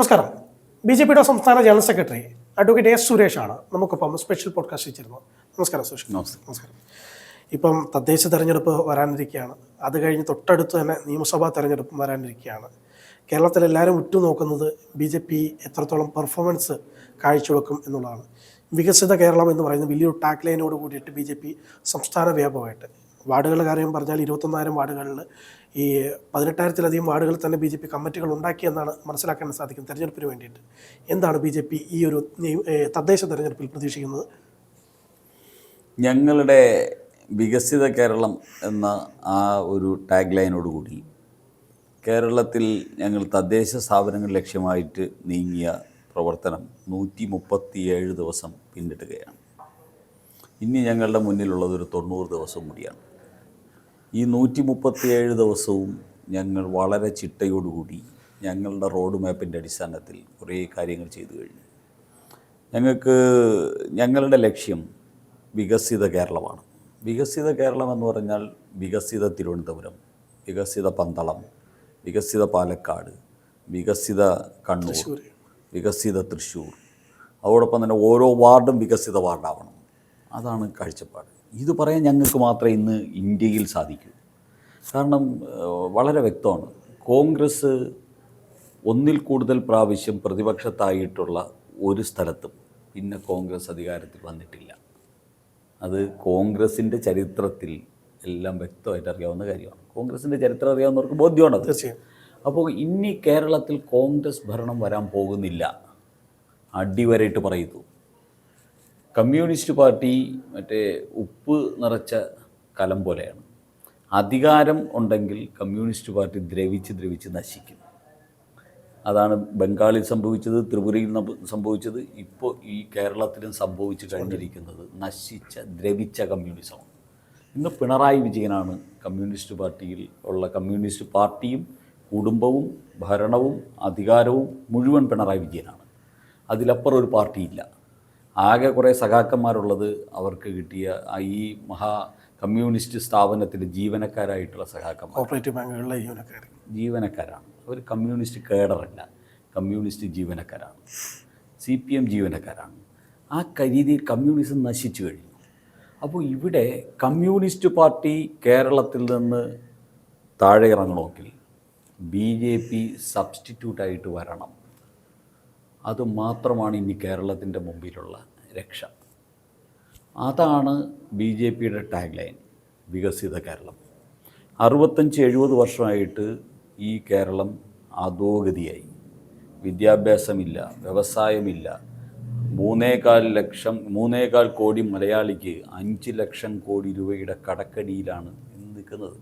നമസ്കാരം. B J പിയുടെ സംസ്ഥാന ജനറൽ സെക്രട്ടറി അഡ്വക്കേറ്റ് എസ് സുരേഷാണ് നമുക്കിപ്പം സ്പെഷ്യൽ പോഡ്കാസ്റ്റ് ചെയ്തിരുന്നത്. നമസ്കാരം സുരേഷ്. നമസ്കാരം. നമസ്കാരം. ഇപ്പം തദ്ദേശ തെരഞ്ഞെടുപ്പ് വരാനിരിക്കുകയാണ്. അത് കഴിഞ്ഞ് തൊട്ടടുത്ത് തന്നെ നിയമസഭാ തെരഞ്ഞെടുപ്പും വരാനിരിക്കുകയാണ്. കേരളത്തിൽ എല്ലാവരും ഉറ്റുനോക്കുന്നത് ബി ജെ പി എത്രത്തോളം പെർഫോമൻസ് കാഴ്ചവെക്കും എന്നുള്ളതാണ്. വികസിത കേരളം എന്ന് പറയുന്ന വലിയൊരു ടാഗ് ലൈനോട് കൂടിയിട്ട് ബി ജെ പി സംസ്ഥാന വ്യാപകമായിട്ട്. വാർഡുകളുടെ കാര്യം പറഞ്ഞാൽ ഇരുപത്തൊന്നായിരം വാർഡുകളിൽ ഈ പതിനെട്ടായിരത്തിലധികം വാർഡുകളിൽ തന്നെ ബി ജെ പി കമ്മിറ്റികൾ ഉണ്ടാക്കിയെന്നാണ് മനസ്സിലാക്കാൻ സാധിക്കും തെരഞ്ഞെടുപ്പിന് വേണ്ടിയിട്ട്. എന്താണ് ബി ജെ പി ഈ ഒരു തദ്ദേശ തെരഞ്ഞെടുപ്പിൽ പ്രതീക്ഷിക്കുന്നത്? ഞങ്ങളുടെ വികസിത കേരളം എന്ന ആ ഒരു ടാഗ് ലൈനോടുകൂടി കേരളത്തിൽ ഞങ്ങൾ തദ്ദേശ സ്ഥാപനങ്ങൾ ലക്ഷ്യമായിട്ട് നീങ്ങിയ പ്രവർത്തനം നൂറ്റി മുപ്പത്തിയേഴ് ദിവസം പിന്നിടുകയാണ്. ഇനി ഞങ്ങളുടെ മുന്നിലുള്ളത് ഒരു തൊണ്ണൂറ് ദിവസം കൂടിയാണ്. ഈ നൂറ്റി മുപ്പത്തിയേഴ് ദിവസവും ഞങ്ങൾ വളരെ ചിട്ടയോടുകൂടി ഞങ്ങളുടെ റോഡ് മാപ്പിന്റെ അടിസ്ഥാനത്തിൽ കുറേ കാര്യങ്ങൾ ചെയ്തു കഴിഞ്ഞു. ഞങ്ങൾക്ക് ഞങ്ങളുടെ ലക്ഷ്യം വികസിത കേരളമാണ്. വികസിത കേരളം എന്ന് പറഞ്ഞാൽ വികസിത തിരുവനന്തപുരം വികസിത പന്തളം വികസിത പാലക്കാട് വികസിത കണ്ണൂർ വികസിത തൃശ്ശൂർ. അതോടൊപ്പം തന്നെ ഓരോ വാർഡും വികസിത വാർഡാവണം. അതാണ് കാഴ്ചപ്പാട്. ഇത് പറയാൻ ഞങ്ങൾക്ക് മാത്രമേ ഇന്ന് ഇന്ത്യയിൽ സാധിക്കൂ. കാരണം വളരെ വ്യക്തമാണ്. കോൺഗ്രസ് ഒന്നിൽ കൂടുതൽ പ്രാവശ്യം പ്രതിപക്ഷത്തായിട്ടുള്ള ഒരു സ്ഥലത്തും പിന്നെ കോൺഗ്രസ് അധികാരത്തിൽ വന്നിട്ടില്ല. അത് കോൺഗ്രസിന്റെ ചരിത്രത്തിൽ എല്ലാം വ്യക്തമായിട്ട് അറിയാവുന്ന കാര്യമാണ്. കോൺഗ്രസിന്റെ ചരിത്രം അറിയാവുന്നവർക്ക് ബോധ്യമാണത്. അത് അപ്പോൾ ഇനി കേരളത്തിൽ കോൺഗ്രസ് ഭരണം വരാൻ പോകുന്നില്ല. അടിവരായിട്ട് പറയുന്നു കമ്മ്യൂണിസ്റ്റ് പാർട്ടി മറ്റേ ഉപ്പ് നിറച്ച കലം പോലെയാണ്. അധികാരം ഉണ്ടെങ്കിൽ കമ്മ്യൂണിസ്റ്റ് പാർട്ടി ദ്രവിച്ച് ദ്രവിച്ച് നശിക്കും. അതാണ് ബംഗാളിൽ സംഭവിച്ചത് ത്രിപുരയിൽ സംഭവിച്ചത് ഇപ്പോൾ ഈ കേരളത്തിലും സംഭവിച്ചു കഴിഞ്ഞിരിക്കുന്നത് നശിച്ച ദ്രവിച്ച കമ്മ്യൂണിസമാണ്. ഇന്ന് പിണറായി വിജയനാണ് കമ്മ്യൂണിസ്റ്റ് പാർട്ടിയിൽ ഉള്ള കമ്മ്യൂണിസ്റ്റ് പാർട്ടിയും കുടുംബവും ഭരണവും അധികാരവും മുഴുവൻ പിണറായി വിജയനാണ്. അതിലപ്പുറം ഒരു പാർട്ടിയില്ല. ആകെ കുറേ സഖാക്കന്മാരുള്ളത് അവർക്ക് കിട്ടിയ ഈ മഹാ കമ്മ്യൂണിസ്റ്റ് സ്ഥാപനത്തിന്റെ ജീവനക്കാരായിട്ടുള്ള സഖാക്കന്മാർ. കോപ്പറേറ്റീവ് ബാങ്കുകളിലെ ജീവനക്കാർ. ജീവനക്കാരാണ്. അവർ കമ്മ്യൂണിസ്റ്റ് കേഡറല്ല. കമ്മ്യൂണിസ്റ്റ് ജീവനക്കാരാണ്. സി പി എം ജീവനക്കാരാണ്. ആ രീതിയിൽ കമ്മ്യൂണിസം നശിച്ചു കഴിഞ്ഞു. അപ്പോൾ ഇവിടെ കമ്മ്യൂണിസ്റ്റ് പാർട്ടി കേരളത്തിൽ നിന്ന് താഴെ ഇറങ്ങണമെങ്കിൽ ബി ജെ പി സബ്സ്റ്റിറ്റ്യൂട്ടായിട്ട് വരണം. അത് മാത്രമാണ് ഇനി കേരളത്തിന്റെ മുമ്പിലുള്ള രക്ഷ. അതാണ് ബി ജെ പിയുടെ ടാഗ് ലൈൻ വികസിത കേരളം. അറുപത്തഞ്ച് എഴുപത് വർഷമായിട്ട് ഈ കേരളം അധോഗതിയായി. വിദ്യാഭ്യാസമില്ല വ്യവസായമില്ല. മൂന്നേകാൽ ലക്ഷം മൂന്നേകാൽ കോടി മലയാളിക്ക് അഞ്ച് ലക്ഷം കോടി രൂപയുടെ കടക്കടിയിലാണ് നിൽക്കുന്നത്.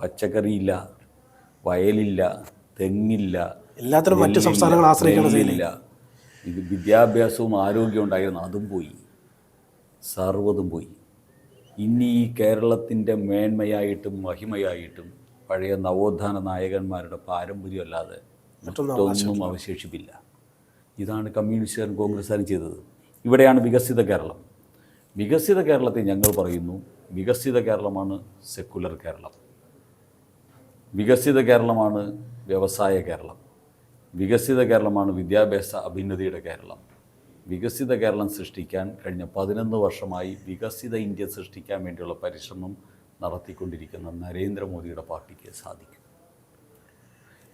പച്ചക്കറിയില്ല വയലില്ല തെങ്ങില്ല എല്ലാത്തിനും മറ്റ് സംസ്ഥാനങ്ങൾ ആശ്രയിക്കേണ്ട ശൈലിയില്ല ഇത് വിദ്യാഭ്യാസവും ആരോഗ്യവും ഉണ്ടായിരുന്നു അതും പോയി. സർവതും പോയി. ഇനി ഈ കേരളത്തിന്റെ മേന്മയായിട്ടും മഹിമയായിട്ടും പഴയ നവോത്ഥാന നായകന്മാരുടെ പാരമ്പര്യമല്ലാതെ മറ്റൊന്നും അവശേഷിപ്പില്ല. ഇതാണ് കമ്മ്യൂണിസ്റ്റുകാരും കോൺഗ്രസ്സുകാരും ചെയ്തത്. ഇവിടെയാണ് വികസിത കേരളം. വികസിത കേരളത്തെ ഞങ്ങൾ പറയുന്നു. വികസിത കേരളമാണ് സെക്കുലർ കേരളം. വികസിത കേരളമാണ് വ്യവസായ കേരളം. വികസിത കേരളമാണ് വിദ്യാഭ്യാസ അഭിന്നതിയുടെ കേരളം. വികസിത കേരളം സൃഷ്ടിക്കാൻ കഴിഞ്ഞ പതിനൊന്ന് വർഷമായി വികസിത ഇന്ത്യ സൃഷ്ടിക്കാൻ വേണ്ടിയുള്ള പരിശ്രമം നടത്തിക്കൊണ്ടിരിക്കുന്ന നരേന്ദ്രമോദിയുടെ പാർട്ടിക്ക് സാധിക്കും.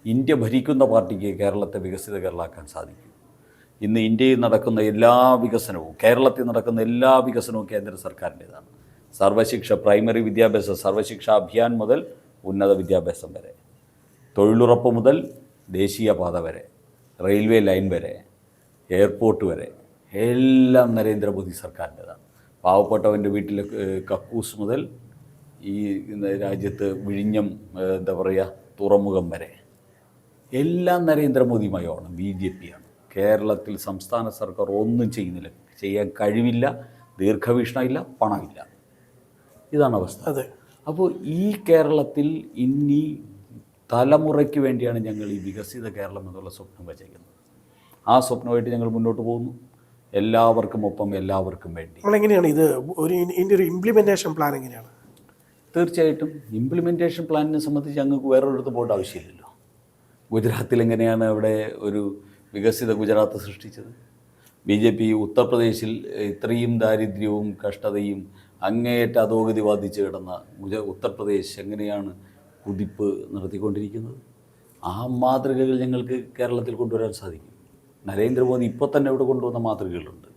ഇന്ത്യ ഭരിക്കുന്ന പാർട്ടിക്ക് കേരളത്തെ വികസിത കേരളമാക്കാൻ സാധിക്കും. ഇന്ന് ഇന്ത്യയിൽ നടക്കുന്ന എല്ലാ വികസനവും കേരളത്തിൽ നടക്കുന്ന എല്ലാ വികസനവും കേന്ദ്ര സർക്കാരിന്റേതാണ്. സർവശിക്ഷ പ്രൈമറി വിദ്യാഭ്യാസം സർവശിക്ഷ അഭിയാൻ മുതൽ ഉന്നത വിദ്യാഭ്യാസം വരെ. തൊഴിലുറപ്പ് മുതൽ ദേശീയപാത വരെ റെയിൽവേ ലൈൻ വരെ എയർപോർട്ട് വരെ എല്ലാം നരേന്ദ്രമോദി സർക്കാരിന്റെതാണ്. പാവപ്പെട്ടവന്റെ വീട്ടിലെ കക്കൂസ് മുതൽ ഈ രാജ്യത്ത് വിഴിഞ്ഞം എന്താ പറയുക തുറമുഖം വരെ. എല്ലാം നരേന്ദ്രമോദിമയമാണ് ബി ജെ പിയാണ്. കേരളത്തിൽ സംസ്ഥാന സർക്കാർ ഒന്നും ചെയ്യുന്നില്ല ചെയ്യാൻ കഴിവില്ല ദീർഘവീക്ഷണമില്ല പണമില്ല. ഇതാണ് അവസ്ഥ. അതെ. അപ്പോൾ ഈ കേരളത്തിൽ ഇനി തലമുറയ്ക്ക് വേണ്ടിയാണ് ഞങ്ങൾ ഈ വികസിത കേരളം എന്നുള്ള സ്വപ്നം വച്ചേക്കുന്നത് ആ സ്വപ്നമായിട്ട് ഞങ്ങൾ മുന്നോട്ട് പോകുന്നു. എല്ലാവർക്കും ഒപ്പം എല്ലാവർക്കും വേണ്ടി. നമ്മളെങ്ങനെയാണ് ഇത് ഒരു ഇതിന്റെ ഒരു ഇംപ്ലിമെന്റേഷൻ പ്ലാൻ എങ്ങനെയാണ്? തീർച്ചയായിട്ടും ഇംപ്ലിമെന്റേഷൻ പ്ലാനിനെ സംബന്ധിച്ച് ഞങ്ങൾക്ക് വേറൊരിടത്ത് പോകേണ്ട ആവശ്യമില്ലല്ലോ. ഗുജറാത്തിൽ എങ്ങനെയാണ് അവിടെ ഒരു വികസിത ഗുജറാത്ത് സൃഷ്ടിച്ചത്? ബി ജെ പി ഉത്തർപ്രദേശിൽ ഇത്രയും ദാരിദ്ര്യവും കഷ്ടതയും അങ്ങേയറ്റ അധോഗതി ബാധിച്ച് കിടന്ന ഗുജ ഉത്തർപ്രദേശ് എങ്ങനെയാണ് കുതിപ്പ് നടത്തിക്കൊണ്ടിരിക്കുന്നത് ആ മാതൃകകൾ ഞങ്ങൾക്ക് കേരളത്തിൽ കൊണ്ടുവരാൻ സാധിക്കും. നരേന്ദ്രമോദി ഇപ്പോൾ തന്നെ ഇവിടെ കൊണ്ടുവന്ന മാതൃകകളുണ്ട്.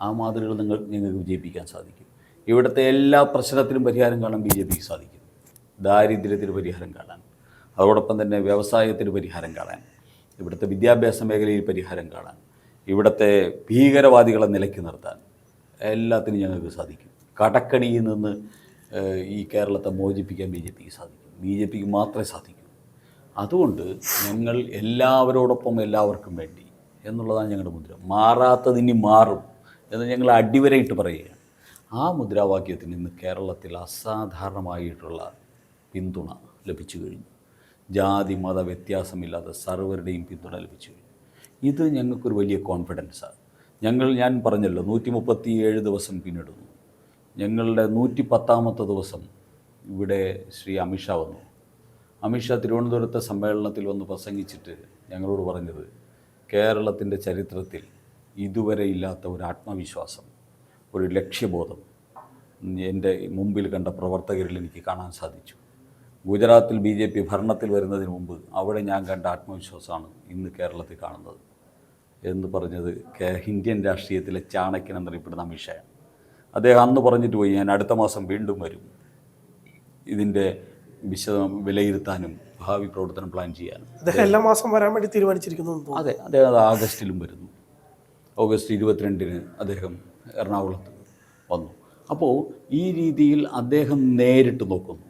ആ മാതൃകകൾ നിങ്ങൾ ഞങ്ങൾക്ക് വിജയിപ്പിക്കാൻ സാധിക്കും. ഇവിടുത്തെ എല്ലാ പ്രശ്നത്തിനും പരിഹാരം കാണാൻ ബി ജെ പിക്ക് സാധിക്കും. ദാരിദ്ര്യത്തിന് പരിഹാരം കാണാൻ. അതോടൊപ്പം തന്നെ വ്യവസായത്തിന് പരിഹാരം കാണാൻ. ഇവിടുത്തെ വിദ്യാഭ്യാസ മേഖലയിൽ പരിഹാരം കാണാൻ. ഇവിടുത്തെ ഭീകരവാദികളെ നിലയ്ക്ക് നിർത്താൻ. എല്ലാത്തിനും ഞങ്ങൾക്ക് സാധിക്കും. കടക്കണിയിൽ നിന്ന് ഈ കേരളത്തെ മോചിപ്പിക്കാൻ ബി ജെ പിക്ക് സാധിക്കും. ബി ജെ പിക്ക് മാത്രമേ സാധിക്കൂ. അതുകൊണ്ട് ഞങ്ങൾ എല്ലാവരോടൊപ്പം എല്ലാവർക്കും വേണ്ടി എന്നുള്ളതാണ് ഞങ്ങളുടെ മുദ്ര. മാറാത്തത് ഇനി മാറും എന്ന് ഞങ്ങൾ അടിവരയിട്ട് പറയുകയാണ്. ആ മുദ്രാവാക്യത്തിന് ഇന്ന് കേരളത്തിൽ അസാധാരണമായിട്ടുള്ള പിന്തുണ ലഭിച്ചു കഴിഞ്ഞു. ജാതി മത വ്യത്യാസമില്ലാതെ സർവരുടെയും പിന്തുണ ലഭിച്ചു കഴിഞ്ഞു. ഇത് ഞങ്ങൾക്കൊരു വലിയ കോൺഫിഡൻസാണ് ഞങ്ങൾ ഞാൻ പറഞ്ഞല്ലോ നൂറ്റി മുപ്പത്തി ഏഴ് ദിവസം പിന്നിടുന്നു. ഞങ്ങളുടെ നൂറ്റി പത്താമത്തെ ദിവസം ഇവിടെ ശ്രീ അമിത്ഷാ വന്നു. അമിത്ഷാ തിരുവനന്തപുരത്തെ സമ്മേളനത്തിൽ വന്ന് പ്രസംഗിച്ചിട്ട് ഞങ്ങളോട് പറഞ്ഞത് കേരളത്തിന്റെ ചരിത്രത്തിൽ ഇതുവരെ ഇല്ലാത്ത ഒരു ആത്മവിശ്വാസം ഒരു ലക്ഷ്യബോധം എന്റെ മുമ്പിൽ കണ്ട പ്രവർത്തകരിൽ എനിക്ക് കാണാൻ സാധിച്ചു. ഗുജറാത്തിൽ ബി ജെ പി ഭരണത്തിൽ വരുന്നതിന് മുമ്പ് അവിടെ ഞാൻ കണ്ട ആത്മവിശ്വാസമാണ് ഇന്ന് കേരളത്തിൽ കാണുന്നത്. എന്ന് പറഞ്ഞത് ഇന്ത്യൻ രാഷ്ട്രീയത്തിലെ ചാണക്യൻ എന്നറിയപ്പെടുന്ന അമിത്ഷായാണ് അദ്ദേഹം അന്ന് പറഞ്ഞിട്ട് പോയി ഞാൻ അടുത്ത മാസം വീണ്ടും വരും. ഇതിന്റെ വിശദം വിലയിരുത്താനും ഭാവി പ്രവർത്തനം പ്ലാൻ ചെയ്യാനും. അദ്ദേഹം എല്ലാ മാസം വരാൻ വേണ്ടി തീരുമാനിച്ചിരിക്കുന്നു അതെ അദ്ദേഹം അത് ആഗസ്റ്റിലും വരുന്നു. ഓഗസ്റ്റ് ഇരുപത്തിരണ്ടിന് അദ്ദേഹം എറണാകുളത്ത് വന്നു. അപ്പോൾ ഈ രീതിയിൽ അദ്ദേഹം നേരിട്ട് നോക്കുന്നു.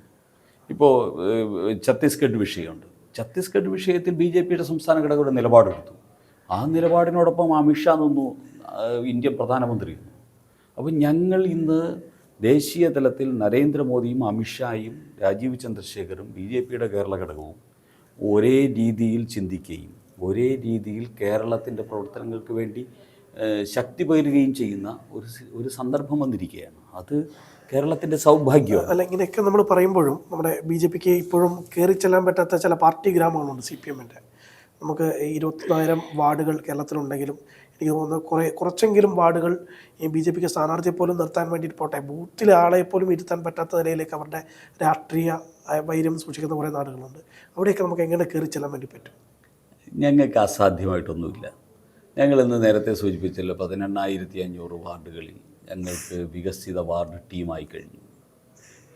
ഇപ്പോൾ ഛത്തീസ്ഗഡ് വിഷയമുണ്ട്. ഛത്തീസ്ഗഡ് വിഷയത്തിൽ ബി ജെ പിയുടെ സംസ്ഥാന ഘടകയുടെ നിലപാടെടുത്തു. ആ നിലപാടിനോടൊപ്പം അമിത്ഷാ നിന്നു ഇന്ത്യൻ പ്രധാനമന്ത്രി അപ്പോൾ ഞങ്ങൾ ഇന്ന് ദേശീയ തലത്തിൽ നരേന്ദ്രമോദിയും അമിത്ഷായും രാജീവ് ചന്ദ്രശേഖറും ബി ജെ പിയുടെ കേരള ഘടകവും ഒരേ രീതിയിൽ ചിന്തിക്കുകയും ഒരേ രീതിയിൽ കേരളത്തിന്റെ പ്രവർത്തനങ്ങൾക്ക് വേണ്ടി ശക്തി പകരുകയും ചെയ്യുന്ന ഒരു ഒരു സന്ദർഭം വന്നിരിക്കുകയാണ്. അത് കേരളത്തിന്റെ സൗഭാഗ്യമാണ്. അല്ല ഇങ്ങനെയൊക്കെ നമ്മൾ പറയുമ്പോഴും നമ്മുടെ ബി ജെ പിക്ക് ഇപ്പോഴും കയറി ചെല്ലാൻ പറ്റാത്ത ചില പാർട്ടി ഗ്രാമങ്ങളുണ്ട് സി പി എമ്മിന്റെ. നമുക്ക് ഇരുപത്തിനായിരം വാർഡുകൾ കേരളത്തിലുണ്ടെങ്കിലും എനിക്ക് തോന്നുന്നു കുറേ കുറച്ചെങ്കിലും വാർഡുകൾ ഈ ബി ജെ പിക്ക് സ്ഥാനാർത്ഥിയെ പോലും നിർത്താൻ വേണ്ടിയിട്ട് പോട്ടെ. ബൂത്തിലെ ആളെ പോലും ഇരുത്താൻ പറ്റാത്ത നിലയിലേക്ക് അവരുടെ രാഷ്ട്രീയ വൈര്യം സൂക്ഷിക്കുന്ന കുറേ നാടുകളുണ്ട്. അവിടെയൊക്കെ നമുക്ക് എങ്ങനെ കയറി ചെല്ലാൻ വേണ്ടി പറ്റും? ഞങ്ങൾക്ക് അസാധ്യമായിട്ടൊന്നുമില്ല. ഞങ്ങളിന്ന് നേരത്തെ സൂചിപ്പിച്ചല്ലോ പതിനെണ്ണായിരത്തി അഞ്ഞൂറ് വാർഡുകളിൽ ഞങ്ങൾക്ക് വികസിത വാർഡ് ടീമായി കഴിഞ്ഞു.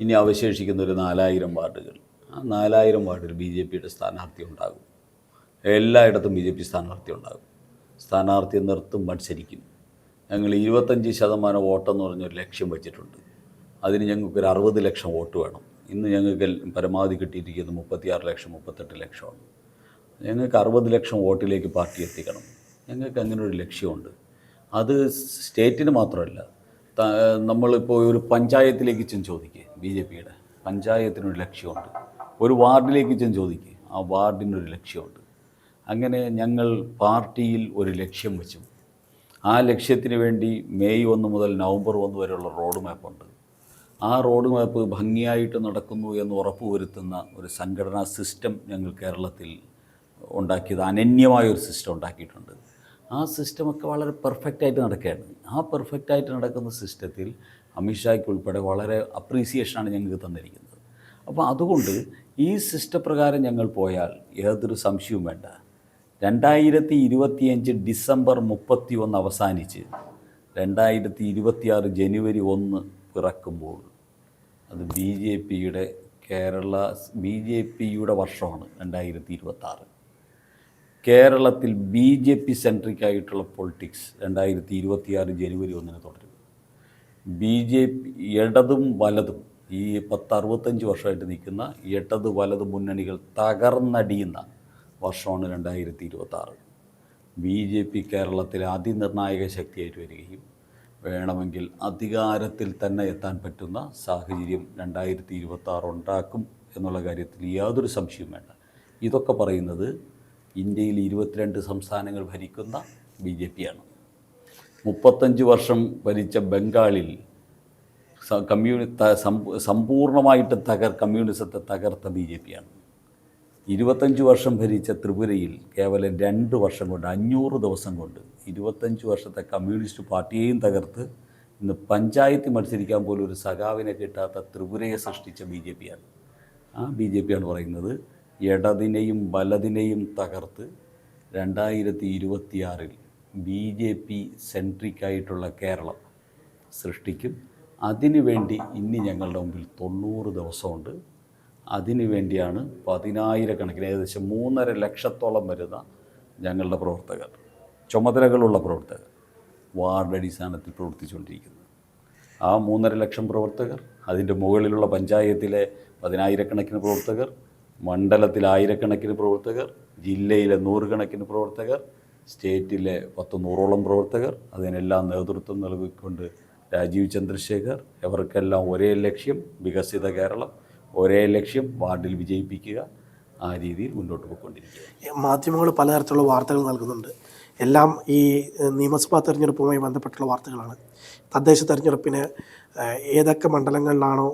ഇനി അവശേഷിക്കുന്ന ഒരു നാലായിരം വാർഡുകൾ. ആ നാലായിരം വാർഡിൽ ബി ജെ പിയുടെ സ്ഥാനാർത്ഥി ഉണ്ടാകും. എല്ലായിടത്തും ബി ജെ പി സ്ഥാനാർത്ഥി ഉണ്ടാകും. സ്ഥാനാർത്ഥി നിർത്തും മത്സരിക്കും. ഞങ്ങൾ ഇരുപത്തഞ്ച് ശതമാനം വോട്ടെന്ന് പറഞ്ഞൊരു ലക്ഷ്യം വെച്ചിട്ടുണ്ട്. അതിന് ഞങ്ങൾക്കൊരു അറുപത് ലക്ഷം വോട്ട് വേണം. ഇന്ന് ഞങ്ങൾക്ക് പരമാവധി കിട്ടിയിരിക്കുന്നത് മുപ്പത്തിയാറ് ലക്ഷം മുപ്പത്തെട്ട് ലക്ഷമാണ്. ഞങ്ങൾക്ക് അറുപത് ലക്ഷം വോട്ടിലേക്ക് പാർട്ടി എത്തിക്കണം. ഞങ്ങൾക്ക് അങ്ങനെ ഒരു ലക്ഷ്യമുണ്ട്. അത് സ്റ്റേറ്റിന് മാത്രമല്ല നമ്മളിപ്പോൾ ഒരു പഞ്ചായത്തിലേക്ക് ചെന്ന് ചോദിക്കുക ബി ജെ പിയുടെ. പഞ്ചായത്തിനൊരു ലക്ഷ്യമുണ്ട്. ഒരു വാർഡിലേക്ക് ചെന്ന് ചോദിക്കുക ആ വാർഡിനൊരു ലക്ഷ്യമുണ്ട്. അങ്ങനെ ഞങ്ങൾ പാർട്ടിയിൽ ഒരു ലക്ഷ്യം വെച്ചു. ആ ലക്ഷ്യത്തിന് വേണ്ടി മെയ് ഒന്ന് മുതൽ നവംബർ ഒന്ന് വരെയുള്ള റോഡ് മാപ്പുണ്ട് ആ റോഡ് മാപ്പ് ഭംഗിയായിട്ട് നടക്കുന്നു എന്ന് ഉറപ്പുവരുത്തുന്ന ഒരു സംഘടനാ സിസ്റ്റം ഞങ്ങൾ കേരളത്തിൽ ഉണ്ടാക്കിയത് അനന്യമായ ഒരു സിസ്റ്റം ഉണ്ടാക്കിയിട്ടുണ്ട്. ആ സിസ്റ്റമൊക്കെ വളരെ പെർഫെക്റ്റായിട്ട് നടക്കുകയാണ്. ആ പെർഫെക്റ്റായിട്ട് നടക്കുന്ന സിസ്റ്റത്തിൽ അമിത്ഷായ്ക്ക് ഉൾപ്പെടെ വളരെ അപ്രീസിയേഷനാണ് ഞങ്ങൾക്ക് തന്നിരിക്കുന്നത്. അപ്പോൾ അതുകൊണ്ട് ഈ സിസ്റ്റപ്രകാരം ഞങ്ങൾ പോയാൽ യാതൊരു സംശയവും വേണ്ട. രണ്ടായിരത്തി ഇരുപത്തിയഞ്ച് ഡിസംബർ മുപ്പത്തി ഒന്ന് അവസാനിച്ച് രണ്ടായിരത്തി ഇരുപത്തിയാറ് ജനുവരി ഒന്ന് പിറക്കുമ്പോൾ അത് ബി ജെ പിയുടെ കേരള ബി ജെ പിയുടെ വർഷമാണ് രണ്ടായിരത്തി ഇരുപത്താറ് കേരളത്തിൽ ബി ജെ പി സെൻട്രിക് ആയിട്ടുള്ള പൊളിറ്റിക്സ് രണ്ടായിരത്തി ഇരുപത്തിയാറ് ജനുവരി ഒന്നിന് തുടരും. ബി ജെ പി ഇടതും വലതും ഈ പത്ത് അറുപത്തഞ്ച് വർഷമായിട്ട് നിൽക്കുന്ന ഇടത് വലത് മുന്നണികൾ തകർന്നടിയുന്ന വർഷമാണ് രണ്ടായിരത്തി ഇരുപത്താറ് ബി ജെ പി കേരളത്തിലെ അതിനിർണായക ശക്തിയായിട്ട് വരികയും വേണമെങ്കിൽ അധികാരത്തിൽ തന്നെ എത്താൻ പറ്റുന്ന സാഹചര്യം രണ്ടായിരത്തി ഇരുപത്താറ് ഉണ്ടാക്കും എന്നുള്ള കാര്യത്തിൽ യാതൊരു സംശയവും വേണ്ട. ഇതൊക്കെ പറയുന്നത് ഇന്ത്യയിൽ ഇരുപത്തിരണ്ട് സംസ്ഥാനങ്ങൾ ഭരിക്കുന്ന ബി ജെ പിയാണ്. മുപ്പത്തഞ്ച് വർഷം ഭരിച്ച ബംഗാളിൽ കമ്മ്യൂണി സമ്പൂർണമായിട്ട് തകർ കമ്മ്യൂണിസത്തെ തകർത്ത ബി ജെ പിയാണ്. ഇരുപത്തഞ്ച് വർഷം ഭരിച്ച ത്രിപുരയിൽ കേവലം രണ്ട് വർഷം കൊണ്ട് അഞ്ഞൂറ് ദിവസം കൊണ്ട് ഇരുപത്തഞ്ച് വർഷത്തെ കമ്മ്യൂണിസ്റ്റ് പാർട്ടിയെയും തകർത്ത് ഇന്ന് പഞ്ചായത്ത് മത്സരിക്കാൻ പോലും ഒരു സഖാവിനെ കിട്ടാത്ത ത്രിപുരയെ സൃഷ്ടിച്ച ബി ജെ പിയാണ്. ആ ബി ജെ പിയാണ് പറയുന്നത് ഇടതിനെയും വലതിനെയും തകർത്ത് രണ്ടായിരത്തി ഇരുപത്തിയാറിൽ ബി ജെ പി സെൻട്രിക്കായിട്ടുള്ള കേരളം സൃഷ്ടിക്കും. അതിനുവേണ്ടി ഇനി ഞങ്ങളുടെ മുമ്പിൽ തൊണ്ണൂറ് ദിവസമുണ്ട്. അതിനു വേണ്ടിയാണ് പതിനായിരക്കണക്കിന് ഏകദേശം മൂന്നര ലക്ഷത്തോളം വരുന്ന ഞങ്ങളുടെ പ്രവർത്തകർ ചുമതലകളുള്ള പ്രവർത്തകർ വാർഡ് അടിസ്ഥാനത്തിൽ പ്രവർത്തിച്ചുകൊണ്ടിരിക്കുന്നത്. ആ മൂന്നര ലക്ഷം പ്രവർത്തകർ അതിന്റെ മുകളിലുള്ള പഞ്ചായത്തിലെ പതിനായിരക്കണക്കിന് പ്രവർത്തകർ മണ്ഡലത്തിൽ ആയിരക്കണക്കിന് പ്രവർത്തകർ ജില്ലയിലെ നൂറുകണക്കിന് പ്രവർത്തകർ സ്റ്റേറ്റിലെ പത്ത് നൂറോളം പ്രവർത്തകർ അതിനെല്ലാം നേതൃത്വം നൽകിക്കൊണ്ട് രാജീവ് ചന്ദ്രശേഖർ ഇവർക്കെല്ലാം ഒരേ ലക്ഷ്യം വികസിത കേരളം ഒരേ ലക്ഷ്യം വാർഡിൽ വിജയിപ്പിക്കുക ആ രീതിയിൽ മുന്നോട്ട് പോയിക്കൊണ്ടിരിക്കുക. മാധ്യമങ്ങൾ പലതരത്തിലുള്ള വാർത്തകൾ നൽകുന്നുണ്ട്. എല്ലാം ഈ നിയമസഭാ തെരഞ്ഞെടുപ്പുമായി ബന്ധപ്പെട്ടുള്ള വാർത്തകളാണ്. തദ്ദേശ തെരഞ്ഞെടുപ്പിന് ഏതൊക്കെ മണ്ഡലങ്ങളിലാണോ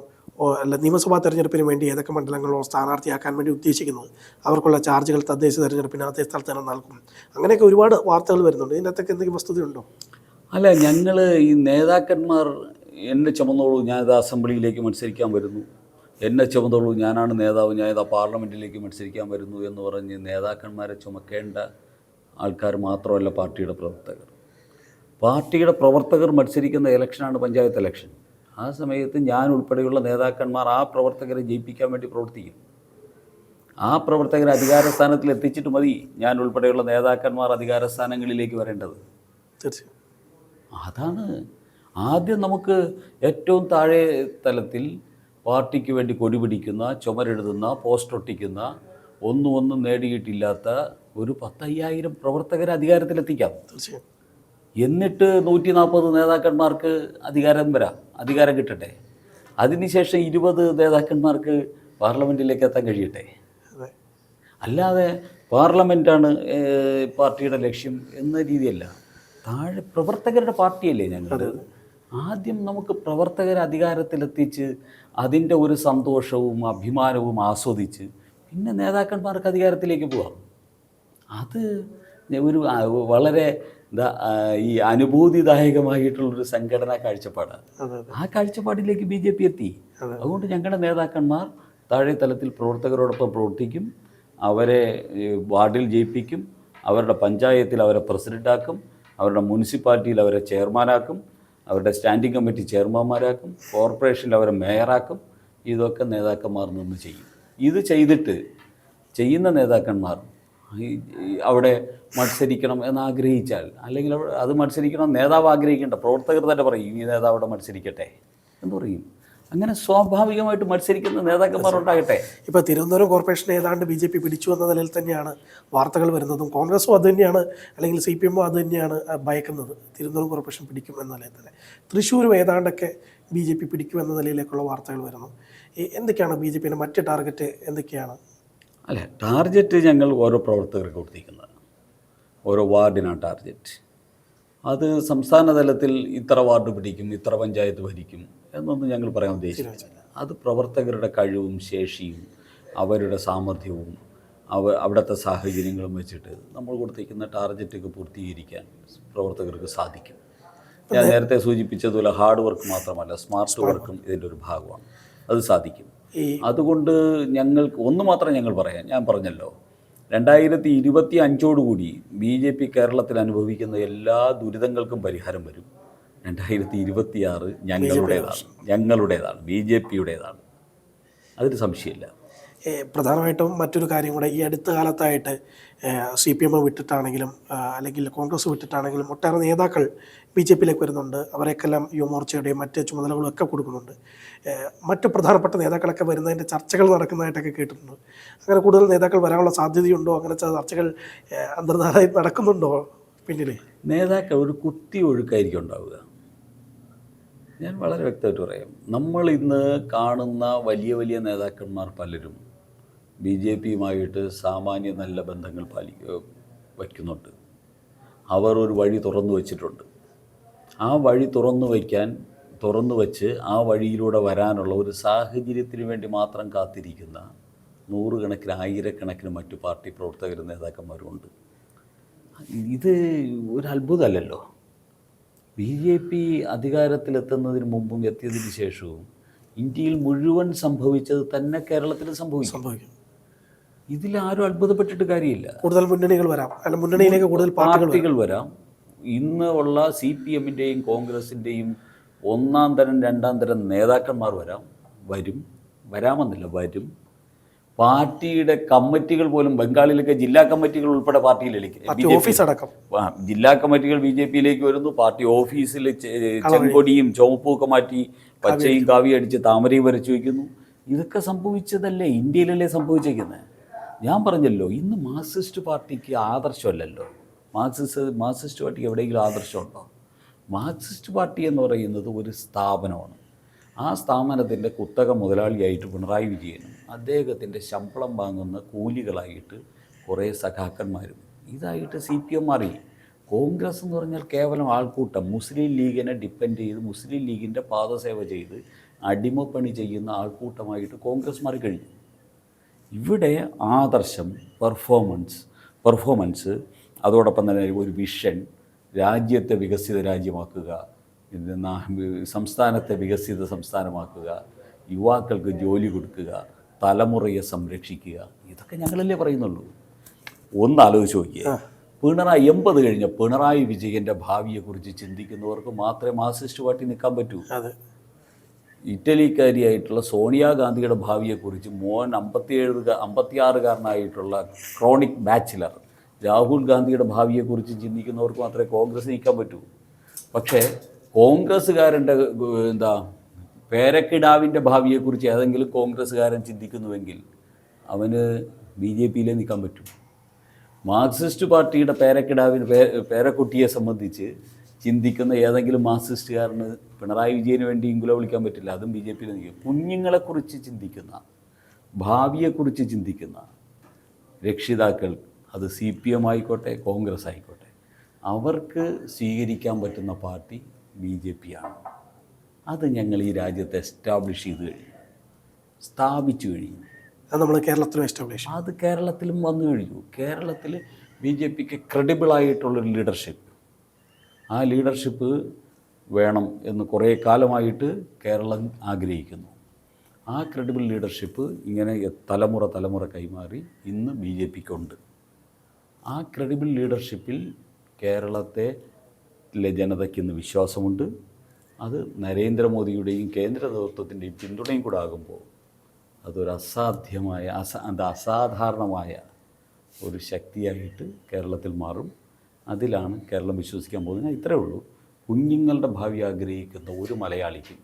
അല്ല നിയമസഭാ തെരഞ്ഞെടുപ്പിന് വേണ്ടി ഏതൊക്കെ മണ്ഡലങ്ങളോ സ്ഥാനാർത്ഥിയാക്കാൻ വേണ്ടി ഉദ്ദേശിക്കുന്നത് അവർക്കുള്ള ചാർജുകൾ തദ്ദേശ തെരഞ്ഞെടുപ്പിന് അതേ സ്ഥലത്ത് തന്നെ നൽകും. അങ്ങനെയൊക്കെ ഒരുപാട് വാർത്തകൾ വരുന്നുണ്ട്. ഇതിനകത്തൊക്കെ എന്തെങ്കിലും വസ്തുതയുണ്ടോ? അല്ല ഞങ്ങൾ ഈ നേതാക്കന്മാർ എന്നെ ചുമന്നോളൂ ഞാനിത് അസംബ്ലിയിലേക്ക് മത്സരിക്കാൻ വരുന്നു. എന്നെ ചുമതുള്ളൂ ഞാനാണ് നേതാവ് ഞാൻ ഇതാ പാർലമെന്റിലേക്ക് മത്സരിക്കാൻ വരുന്നു എന്ന് പറഞ്ഞ് നേതാക്കന്മാരെ ചുമക്കേണ്ട ആൾക്കാർ മാത്രമല്ല പാർട്ടിയുടെ പ്രവർത്തകർ. പാർട്ടിയുടെ പ്രവർത്തകർ മത്സരിക്കുന്ന ഇലക്ഷനാണ് പഞ്ചായത്ത് ഇലക്ഷൻ. ആ സമയത്ത് ഞാൻ ഉൾപ്പെടെയുള്ള നേതാക്കന്മാർ ആ പ്രവർത്തകരെ ജയിപ്പിക്കാൻ വേണ്ടി പ്രവർത്തിക്കും. ആ പ്രവർത്തകരെ അധികാരസ്ഥാനത്തിൽ എത്തിച്ചിട്ട് മതി ഞാൻ ഉൾപ്പെടെയുള്ള നേതാക്കന്മാർ അധികാരസ്ഥാനങ്ങളിലേക്ക് വരേണ്ടത്. തീർച്ചയായും. അതാണ് ആദ്യം നമുക്ക് ഏറ്റവും താഴെ തലത്തിൽ പാർട്ടിക്ക് വേണ്ടി കൊടിപിടിക്കുന്ന ചുമരെഴുതുന്ന പോസ്റ്റർ ഒട്ടിക്കുന്ന ഒന്നും ഒന്നും നേടിയിട്ടില്ലാത്ത ഒരു പത്തയ്യായിരം പ്രവർത്തകരെ അധികാരത്തിലെത്തിക്കാം. എന്നിട്ട് നൂറ്റി നാൽപ്പത് നേതാക്കന്മാർക്ക് അധികാരം വരാം. അധികാരം കിട്ടട്ടെ. അതിനുശേഷം ഇരുപത് നേതാക്കന്മാർക്ക് പാർലമെന്റിലേക്ക് എത്താൻ കഴിയട്ടെ. അല്ലാതെ പാർലമെന്റാണ് പാർട്ടിയുടെ ലക്ഷ്യം എന്ന രീതിയല്ല. താഴെ പ്രവർത്തകരുടെ പാർട്ടിയല്ലേ ഞങ്ങൾ ആദ്യം നമുക്ക് പ്രവർത്തകരെ അധികാരത്തിലെത്തിച്ച് അതിന്റെ ഒരു സന്തോഷവും അഭിമാനവും ആസ്വദിച്ച് പിന്നെ നേതാക്കന്മാർക്ക് അധികാരത്തിലേക്ക് പോവാം. അത് ഒരു വളരെ ഈ അനുഭൂതിദായകമായിട്ടുള്ളൊരു സംഘടനാ കാഴ്ചപ്പാടാണ്. ആ കാഴ്ചപ്പാടിലേക്ക് ബി ജെ പി എത്തി. അതുകൊണ്ട് ഞങ്ങളുടെ നേതാക്കന്മാർ താഴെ തലത്തിൽ പ്രവർത്തകരോടൊപ്പം പ്രവർത്തിക്കും അവരെ വാർഡിൽ ജയിപ്പിക്കും അവരുടെ പഞ്ചായത്തിൽ അവരെ പ്രസിഡന്റാക്കും അവരുടെ മുനിസിപ്പാലിറ്റിയിൽ അവരെ ചെയർമാനാക്കും അവരുടെ സ്റ്റാൻഡിംഗ് കമ്മിറ്റി ചെയർമാന്മാരാക്കും കോർപ്പറേഷനിൽ അവരെ മേയറാക്കും ഇതൊക്കെ നേതാക്കന്മാർ നിന്ന് ചെയ്യും. ഇത് ചെയ്തിട്ട് ചെയ്യുന്ന നേതാക്കന്മാർ അവിടെ മത്സരിക്കണം എന്ന് ആഗ്രഹിച്ചാൽ അല്ലെങ്കിൽ അത് മത്സരിക്കണം നേതാവ് ആഗ്രഹിക്കേണ്ട പ്രവർത്തകർ തന്നെ പറയും ഈ നേതാവ് അവിടെ മത്സരിക്കട്ടെ എന്ന് പറയും. അങ്ങനെ സ്വാഭാവികമായിട്ട് മത്സരിക്കുന്ന നേതാക്കന്മാർ ഉണ്ടാകട്ടെ ഇപ്പോൾ തിരുവനന്തപുരം കോർപ്പറേഷൻ ഏതാണ്ട് ബി ജെ പി പിടിച്ചു എന്ന നിലയിൽ തന്നെയാണ് വാർത്തകൾ വരുന്നതും കോൺഗ്രസും അത് തന്നെയാണ് അല്ലെങ്കിൽ സി പി എമ്മും അത് തന്നെയാണ് ഭയക്കുന്നത്. തിരുവനന്തപുരം കോർപ്പറേഷൻ പിടിക്കും എന്ന നിലയിൽ തന്നെ. തൃശ്ശൂരും ഏതാണ്ടൊക്കെ ബി ജെ പി പിടിക്കും എന്ന നിലയിലേക്കുള്ള വാർത്തകൾ വരുന്നു. എന്തൊക്കെയാണ് ബി ജെ പിന്നെ മറ്റ് ടാർഗറ്റ് എന്തൊക്കെയാണ്? അല്ല ടാർഗറ്റ് ഞങ്ങൾ ഓരോ പ്രവർത്തകർക്ക് കൊടുത്തിരിക്കുന്നത് ഓരോ വാർഡിനാണ് ടാർഗറ്റ് അത് സംസ്ഥാന തലത്തിൽ ഇത്ര വാർഡ് പിടിക്കും ഇത്ര പഞ്ചായത്ത് ഭരിക്കും എന്നൊന്നും ഞങ്ങൾ പറയാൻ ഉദ്ദേശിച്ചില്ല അത് പ്രവർത്തകരുടെ കഴിവും ശേഷിയും അവരുടെ സാമർഥ്യവും അവ അവിടുത്തെ സാഹചര്യങ്ങളും വെച്ചിട്ട് നമ്മൾ കൊടുത്തേക്കുന്ന ടാർഗറ്റൊക്കെ പൂർത്തീകരിക്കാൻ പ്രവർത്തകർക്ക് സാധിക്കും. ഞാൻ നേരത്തെ സൂചിപ്പിച്ചതുപോലെ ഹാർഡ് വർക്ക് മാത്രമല്ല സ്മാർട്ട് വർക്കും ഇതിന്റെ ഒരു ഭാഗമാണ്. അത് സാധിക്കും. അതുകൊണ്ട് ഞങ്ങൾക്ക് ഒന്ന് മാത്രം ഞങ്ങൾ പറയാം. ഞാൻ പറഞ്ഞല്ലോ രണ്ടായിരത്തി ഇരുപത്തി അഞ്ചോടുകൂടി ബി ജെ പി കേരളത്തിൽ അനുഭവിക്കുന്ന എല്ലാ ദുരിതങ്ങൾക്കും പരിഹാരം വരും. രണ്ടായിരത്തി ഇരുപത്തിയാറ് ഞങ്ങളുടേതാണ്. ഞങ്ങളുടേതാണ്. ബി ജെ പിയുടേതാണ്. അതിന് സംശയമില്ല. പ്രധാനമായിട്ടും മറ്റൊരു കാര്യം കൂടെ ഈ അടുത്ത കാലത്തായിട്ട് സി പി എം വിട്ടിട്ടാണെങ്കിലും അല്ലെങ്കിൽ കോൺഗ്രസ് വിട്ടിട്ടാണെങ്കിലും ഒട്ടേറെ നേതാക്കൾ ബി ജെ പിയിലേക്ക് വരുന്നുണ്ട്. അവരെക്കെല്ലാം യുവമോർച്ചയുടെയും മറ്റ് ചുമതലകളും ഒക്കെ കൊടുക്കുന്നുണ്ട്. മറ്റ് പ്രധാനപ്പെട്ട നേതാക്കളൊക്കെ വരുന്നതിന്റെ ചർച്ചകൾ നടക്കുന്നതായിട്ടൊക്കെ കേട്ടിട്ടുണ്ട്. അങ്ങനെ കൂടുതൽ നേതാക്കൾ വരാനുള്ള സാധ്യതയുണ്ടോ? അങ്ങനെ ചർച്ചകൾ ഏ, നടക്കുന്നുണ്ടോ? പിന്നിൽ നേതാക്കൾ ഒരു കുത്തി ഒഴുക്കായിരിക്കും ഉണ്ടാവുക. ഞാൻ വളരെ വ്യക്തമായിട്ട് പറയാം. നമ്മൾ ഇന്ന് കാണുന്ന വലിയ വലിയ നേതാക്കന്മാർ പലരും ബി ജെ പിയുമായിട്ട് സാമാന്യ നല്ല ബന്ധങ്ങൾ പാലി വയ്ക്കുന്നുണ്ട്. അവർ ഒരു വഴി തുറന്നു വച്ചിട്ടുണ്ട്. ആ വഴി തുറന്നു വയ്ക്കാൻ തുറന്നു വച്ച് ആ വഴിയിലൂടെ വരാനുള്ള ഒരു സാഹചര്യത്തിന് വേണ്ടി മാത്രം കാത്തിരിക്കുന്ന നൂറുകണക്കിന് ആയിരക്കണക്കിന് മറ്റു പാർട്ടി പ്രവർത്തകരും നേതാക്കന്മാരും ഉണ്ട്. ഇത് ഒരു അത്ഭുതമല്ലല്ലോ? ബി ജെ പി അധികാരത്തിലെത്തുന്നതിന് മുമ്പും എത്തിയതിന് ശേഷവും ഇന്ത്യയിൽ മുഴുവൻ സംഭവിച്ചത് തന്നെ കേരളത്തിൽ സംഭവിക്കും. സംഭവിക്കും. ഇതിൽ ആരും അത്ഭുതപ്പെട്ടിട്ട് കാര്യമില്ല. കൂടുതൽ മുന്നണികൾ വരാം. അല്ല മുന്നണിയിലേക്ക് കൂടുതൽ പാർട്ടികൾ വരാം. പാർട്ടികൾ വരാം. ഇന്ന് ഉള്ള സി പി എമ്മിന്റെയും കോൺഗ്രസിന്റെയും ഒന്നാം തരം രണ്ടാം തരം നേതാക്കന്മാർ വരാം. വരും. വരാമെന്നില്ല വരും. പാർട്ടിയുടെ കമ്മിറ്റികൾ പോലും ബംഗാളിലൊക്കെ ജില്ലാ കമ്മിറ്റികൾ ഉൾപ്പെടെ പാർട്ടിയിലേക്ക് പാർട്ടി ഓഫീസ് അടക്കം. ജില്ലാ കമ്മിറ്റികൾ ബി ജെ പിയിലേക്ക് വരുന്നു. പാർട്ടി ഓഫീസിൽ ചെങ്കൊടിയും ചുവപ്പും ഒക്കെ മാറ്റി പച്ചയും കാവി അടിച്ച് താമരയും വരച്ചു വയ്ക്കുന്നു. ഇതൊക്കെ സംഭവിച്ചതല്ലേ? ഇന്ത്യയിലല്ലേ സംഭവിച്ചേക്കുന്നത് ഞാൻ പറഞ്ഞല്ലോ ഇന്ന് മാർക്സിസ്റ്റ് പാർട്ടിക്ക് ആദർശമല്ലല്ലോ. മാർക്സിസ്റ്റ് മാർക്സിസ്റ്റ് പാർട്ടിക്ക് എവിടെയെങ്കിലും ആദർശമുണ്ടോ? മാർക്സിസ്റ്റ് പാർട്ടി എന്ന് പറയുന്നത് ഒരു സ്ഥാപനമാണ്. ആ സ്ഥാപനത്തിന്റെ കുത്തക മുതലാളിയായിട്ട് പിണറായി വിജയനും അദ്ദേഹത്തിന്റെ ശമ്പളം വാങ്ങുന്ന കൂലികളായിട്ട് കുറേ സഖാക്കന്മാരും. ഇതായിട്ട് സി പി എം മാറി. കോൺഗ്രസ് എന്ന് പറഞ്ഞാൽ കേവലം ആൾക്കൂട്ടം. മുസ്ലിം ലീഗിനെ ഡിപ്പെൻഡ് ചെയ്ത് മുസ്ലിം ലീഗിന്റെ പാദസേവ ചെയ്ത് അടിമപ്പണി ചെയ്യുന്ന ആൾക്കൂട്ടമായിട്ട് കോൺഗ്രസ് മാറിക്കഴിഞ്ഞു ഇവിടെ ആദർശം പെർഫോമൻസ് പെർഫോമൻസ് അതോടൊപ്പം തന്നെ ഒരു വിഷൻ രാജ്യത്തെ വികസിത രാജ്യമാക്കുക സംസ്ഥാനത്തെ വികസിത സംസ്ഥാനമാക്കുക യുവാക്കൾക്ക് ജോലി കൊടുക്കുക തലമുറയെ സംരക്ഷിക്കുക. ഇതൊക്കെ ഞങ്ങളല്ലേ പറയുന്നുള്ളൂ. ഒന്ന് ആലോചിച്ച് നോക്കിയേ പിണറായി എൺപത് കഴിഞ്ഞ പിണറായി വിജയന്റെ ഭാവിയെക്കുറിച്ച് ചിന്തിക്കുന്നവർക്ക് മാത്രമേ മാർസിസ്റ്റ് പാർട്ടി നിൽക്കാൻ പറ്റൂ. ഇറ്റലിക്കാരിയായിട്ടുള്ള സോണിയാഗാന്ധിയുടെ ഭാവിയെക്കുറിച്ച് മോൻ അമ്പത്തിയേഴ് അമ്പത്തിയാറുകാരനായിട്ടുള്ള ക്രോണിക് ബാച്ചിലർ രാഹുൽ ഗാന്ധിയുടെ ഭാവിയെക്കുറിച്ച് ചിന്തിക്കുന്നവർക്ക് മാത്രമേ കോൺഗ്രസ് നിൽക്കാൻ പറ്റൂ. പക്ഷേ കോൺഗ്രസ്സുകാരന്റെ എന്താ പേരക്കിടാവിന്റെ ഭാവിയെക്കുറിച്ച് ഏതെങ്കിലും കോൺഗ്രസ്സുകാരൻ ചിന്തിക്കുന്നുവെങ്കിൽ അവന് ബി ജെ പിയിലേ നിൽക്കാൻ പറ്റും. മാർക്സിസ്റ്റ് പാർട്ടിയുടെ പേരക്കിടാവിന് പേരക്കുട്ടിയെ സംബന്ധിച്ച് ചിന്തിക്കുന്ന ഏതെങ്കിലും മാർക്സിസ്റ്റുകാരന് പിണറായി വിജയന് വേണ്ടി ഇങ്കുല വിളിക്കാൻ പറ്റില്ല. അതും ബി ജെ പിയിൽ നിൽക്കും. കുഞ്ഞുങ്ങളെക്കുറിച്ച് ചിന്തിക്കുന്ന ഭാവിയെക്കുറിച്ച് ചിന്തിക്കുന്ന രക്ഷിതാക്കൾ അത് സി പി എം ആയിക്കോട്ടെ കോൺഗ്രസ് ആയിക്കോട്ടെ അവർക്ക് സ്വീകരിക്കാൻ പറ്റുന്ന പാർട്ടി ബി ജെ പി ആണ്. അത് ഞങ്ങൾ ഈ രാജ്യത്ത് എസ്റ്റാബ്ലിഷ് ചെയ്ത് കഴിഞ്ഞു. സ്ഥാപിച്ചു കഴിഞ്ഞു. അത് നമ്മൾ കേരളത്തിലും എസ്റ്റാബ്ലിഷ് അത് കേരളത്തിലും വന്നു കഴിഞ്ഞു. കേരളത്തിൽ ബി ജെ പിക്ക് ക്രെഡിബിളായിട്ടുള്ളൊരു ലീഡർഷിപ്പ് ആ ലീഡർഷിപ്പ് വേണം എന്ന് കുറേ കാലമായിട്ട് കേരളം ആഗ്രഹിക്കുന്നു. ആ ക്രെഡിബിൾ ലീഡർഷിപ്പ് ഇങ്ങനെ തലമുറ തലമുറ കൈമാറി ഇന്ന് ബി ജെ പിക്കുണ്ട് ആ ക്രെഡിബിൾ ലീഡർഷിപ്പിൽ കേരളത്തെ ജനതയ്ക്ക് ഇന്ന് വിശ്വാസമുണ്ട്. അത് നരേന്ദ്രമോദിയുടെയും കേന്ദ്ര നേതൃത്വത്തിന്റെയും പിന്തുണയും കൂടെ ആകുമ്പോൾ അതൊരു അസാധ്യമായ അസ എന്താ അസാധാരണമായ ഒരു ശക്തിയായിട്ട് കേരളത്തിൽ മാറും. അതിലാണ് കേരളം വിശ്വസിക്കാൻ പോകുന്നത്. ഇത്രയേ ഉള്ളൂ. കുഞ്ഞുങ്ങളുടെ ഭാവി ആഗ്രഹിക്കുന്ന ഒരു മലയാളിക്കും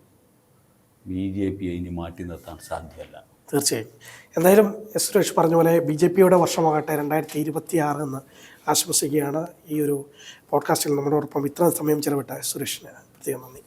ബി ജെ പിയെ ഇനി മാറ്റി നിർത്താൻ സാധ്യമല്ല. തീർച്ചയായും. എന്തായാലും എസ് സുരേഷ് പറഞ്ഞ പോലെ ബി ജെ പിയുടെ വർഷമാകട്ടെ രണ്ടായിരത്തി ഇരുപത്തി ആറ് എന്ന് ആശംസിക്കുകയാണ് ഈ ഒരു പോഡ്കാസ്റ്റിൽ നമ്മളോടൊപ്പം ഇത്ര സമയം ചെലവിട്ട സുരേഷിന് പ്രത്യേകം നന്ദി.